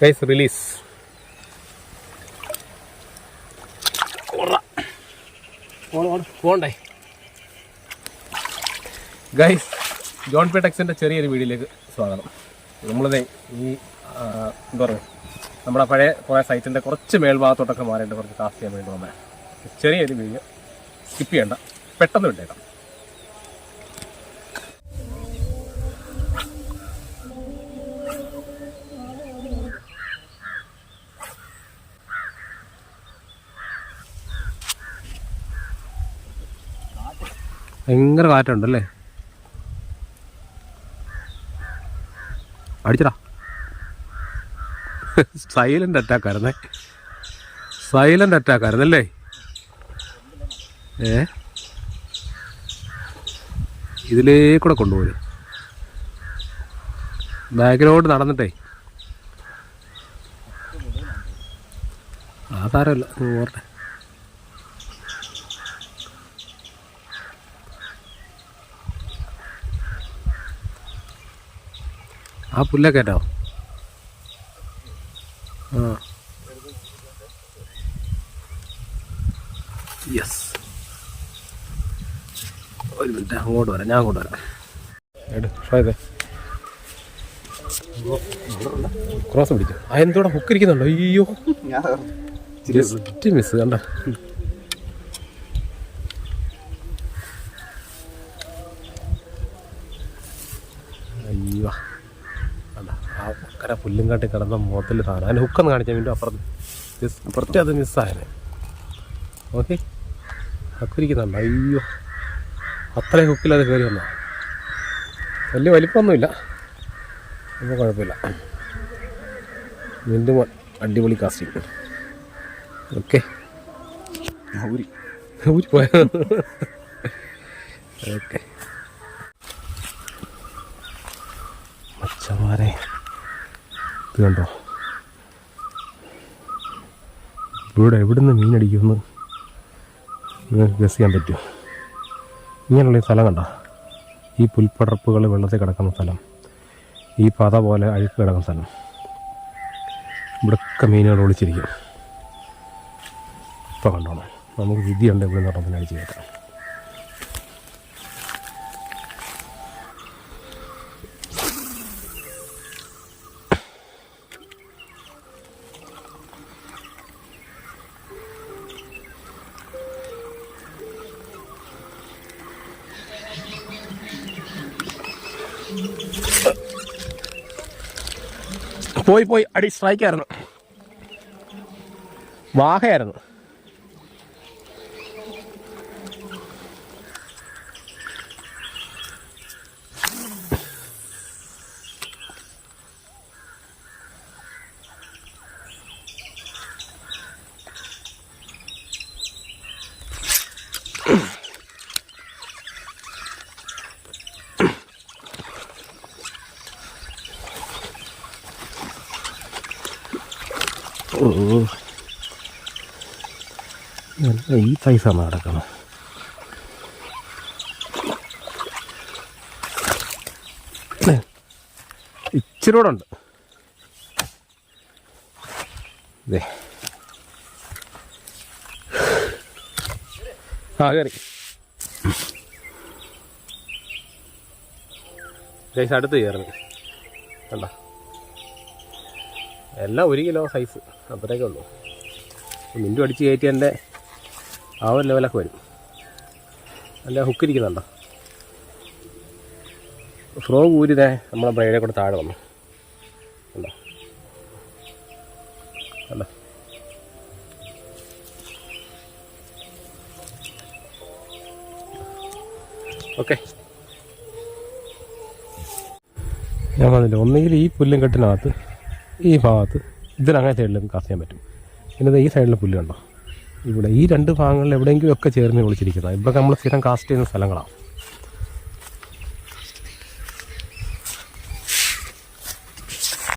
Guys release പോണ്ടേ. Guys John പെട്ടക്സിന്റെ ചെറിയൊരു വീഡിയോയിലേക്ക് സ്വാഗതം. നമ്മളിതേ ഈ എന്താ പറയുക നമ്മുടെ പഴയ കുറേ സൈറ്റിന്റെ കുറച്ച് മേൽഭാഗത്തോട്ടൊക്കെ മാറിയിട്ട് കുറച്ച് കാസ്റ്റ് ചെയ്യാൻ വേണ്ടി വന്നേ ചെറിയൊരു വീഡിയോ സ്കിപ്പ് ചെയ്യണ്ട. പെട്ടെന്ന് വിട്ടേക്കാം. ഭയങ്കര കാറ്റുണ്ടല്ലേ? അടിച്ചടാ. സൈലന്റ് അറ്റാക്ക് ആയിരുന്നേ. സൈലന്റ് അറ്റാക്ക് ആയിരുന്നല്ലേ? ഏ? ഇതിലേക്കൂടെ കൊണ്ടുപോയി ബാക്കിലോട്ട് നടന്നിട്ടേ. ആ സാരമല്ല അങ്ങ് ആ പുല്ലൊക്കെ കേട്ടോ. ആ. യെസ് ഒരു മിനിറ്റ് അങ്ങോട്ട് വരാം ഞാൻ അങ്ങോട്ട് വരാം. എട് ക്രോസ് പിടിച്ചു? ആ എന്തോടെ ഹുക്ക് ഇരിക്കുന്നുണ്ടോ? അയ്യോ. ജസ്റ്റ് മിസ് കണ്ട? അയ്യോ. ആ കര പുല്ലും കാട്ടി കിടന്ന മുഖത്തിൽ താഴെ അതിന് ഹുക്കൊന്ന് കാണിച്ചാൽ വീണ്ടും അപ്പുറത്ത്. മിസ് അപ്പുറത്തെ അത് മിസ്സായനെ ഓക്കെ ഹക്കുരിക്കുന്നുണ്ട് അയ്യോ. അത്രയും ഹുക്കിലത് കയറി വന്നോ വലിയ വലിപ്പമൊന്നുമില്ല. അപ്പോൾ കുഴപ്പമില്ല. വീണ്ടും അടിപൊളി കാസ്റ്റിംഗ് ഓക്കെ ഊരി ഊരി പോയ? ഓക്കെ മച്ചമാരെ ഇത് കണ്ടോ ഇവിടെ എവിടുന്ന് മീനടിക്കുമെന്ന് നിങ്ങൾക്ക് ഗസ് ചെയ്യാൻ പറ്റുമോ? ഇങ്ങനെയുള്ള ഈ സ്ഥലം കണ്ടോ? ഈ പുൽപ്പടർപ്പുകൾ വെള്ളത്തിൽ കിടക്കുന്ന സ്ഥലം. ഈ പത പോലെ അഴുക്ക് കിടക്കുന്ന സ്ഥലം. ഇവിടെയൊക്കെ മീനുകൾ ഒളിച്ചിരിക്കും ഇപ്പോൾ കണ്ടോണം. നമുക്ക് വിധിയുണ്ട് ഇവിടെ നിന്ന് അടിച്ച് കയറ്റാം പോയി പോയി. അടി സ്ട്രൈക്കായിരുന്നു വാഹയായിരുന്നു. നല്ല ഈ സൈസാണ് നടക്കുന്നത് ഇച്ചിരി ആ കയറി. ഗൈസ് അടുത്ത് കയറുന്നു കണ്ട? എല്ലാം ഒരു കിലോ സൈസ് അത്രയൊക്കെ ഉള്ളൂ. മിന്റു അടിച്ച് കയറ്റി എന്റെ ആ ഒരു ലെവലൊക്കെ വരും. നല്ല ഹുക്കിരിക്കുന്നുണ്ടോ ഫ്രോ ഊരിതേ നമ്മളെ ബ്രൈഡെ കൂടെ താഴെ വന്നു. കണ്ടോ? അല്ല ഓക്കെ ഞാൻ വന്നില്ല. ഒന്നുകിൽ ഈ പുല്ലും കെട്ടിനകത്ത് ഈ ഭാഗത്ത് ഇതിനങ്ങനെ സൈഡിലും കാസ്റ്റ് ചെയ്യാൻ പറ്റും. പിന്നെ ഈ സൈഡിലെ പുല്ല് കണ്ടോ? ഇവിടെ ഈ രണ്ട് ഭാഗങ്ങളിൽ എവിടെയെങ്കിലും ഒക്കെ ചേർന്ന് വിളിച്ചിരിക്കുന്നത് ഇവിടെ നമ്മൾ സ്ഥിരം കാസ്റ്റ് ചെയ്യുന്ന സ്ഥലങ്ങളാണ്